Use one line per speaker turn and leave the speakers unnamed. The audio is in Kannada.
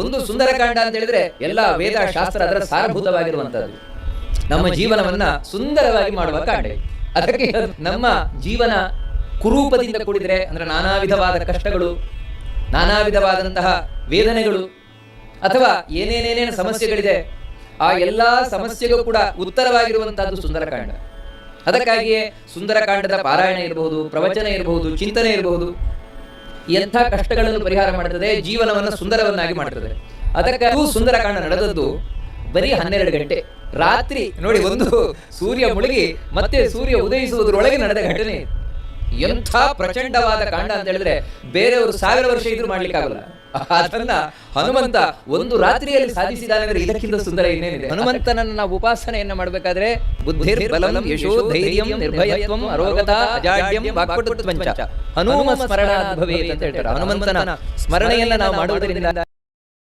ಒಂದು ಸುಂದರಕಾಂಡ ಅಂತ ಹೇಳಿದ್ರೆ ಎಲ್ಲ ವೇದ ಶಾಸ್ತ್ರ ಅದರ ಸಾರಭೂತವಾಗಿರುವಂತಹದ್ದು ನಮ್ಮ ಜೀವನವನ್ನ ಸುಂದರವಾಗಿ ಮಾಡುವ ಕಾಂಡ. ಅದಕ್ಕೆ ನಮ್ಮ ಜೀವನ ಕುರೂಪದಿಂದ ಕೂಡಿದರೆ ಅಂದ್ರೆ ನಾನಾ ವಿಧವಾದ ಕಷ್ಟಗಳು ನಾನಾ ವಿಧವಾದಂತಹ ವೇದನೆಗಳು, ಅಥವಾ ಏನೇನೇನೇನು ಸಮಸ್ಯೆಗಳಿದೆ, ಆ ಎಲ್ಲ ಸಮಸ್ಯೆಗೂ ಕೂಡ ಉತ್ತರವಾಗಿರುವಂತಹದ್ದು ಸುಂದರಕಾಂಡ ಅದಕ್ಕಾಗಿಯೇ ಸುಂದರಕಾಂಡದ ಪಾರಾಯಣ ಇರಬಹುದು ಪ್ರವಚನ ಇರಬಹುದು ಚಿಂತನೆ ಇರಬಹುದು ಎಂಥ ಕಷ್ಟಗಳನ್ನು ಪರಿಹಾರ ಮಾಡುತ್ತದೆ ಜೀವನವನ್ನು ಸುಂದರವನ್ನಾಗಿ ಮಾಡುತ್ತದೆ ಸುಂದರ ಸುಂದರಕಾಂಡ ನಡೆದದ್ದು ಬರೀ ಹನ್ನೆರಡು ಗಂಟೆ. ರಾತ್ರಿ ನೋಡಿ ಒಂದು ಸೂರ್ಯ ಮುಳುಗಿ ಮತ್ತೆ ಸೂರ್ಯ ಉದಯಿಸುವುದರೊಳಗೆ ನಡೆದ ಘಟನೆ. ಎಂಥ ಪ್ರಚಂಡವಾದ ಕಾಂಡ ಅಂತ ಹೇಳಿದ್ರೆ ಬೇರೆಯವರು ಸಾವಿರ ವರ್ಷ ಇದ್ರೂ ಮಾಡ್ಲಿಕ್ಕಾಗಲ್ಲ. ಅದನ್ನ ಹನುಮಂತ ಒಂದು ರಾತ್ರಿಯಲ್ಲಿ ಸಾಧಿಸಿದ್ರೆ ಇದಕ್ಕಿಂತ ಸುಂದರ ಇನ್ನೇನಿದೆ? ಹನುಮಂತನನ್ನ ನಾವು ಉಪಾಸನೆಯನ್ನ ಮಾಡಬೇಕಾದ್ರೆ ಬುದ್ಧಿ ಬಲಂ ಯಶೋ ಧೈರ್ಯಂ ನಿರ್ಭಯತ್ವಂ ಅರೋಗತ ಅಜಾಡ್ಯಂ ವಾಕ್ಪಟುತ್ವಂಚ. ಹನುಮ ಸ್ಮರಣ ಅಂತ ಹೇಳ್ತಾರೆ. ಹನುಮಂತನ ಸ್ಮರಣೆಯನ್ನ ನಾವು ಮಾಡುವುದರಿಂದ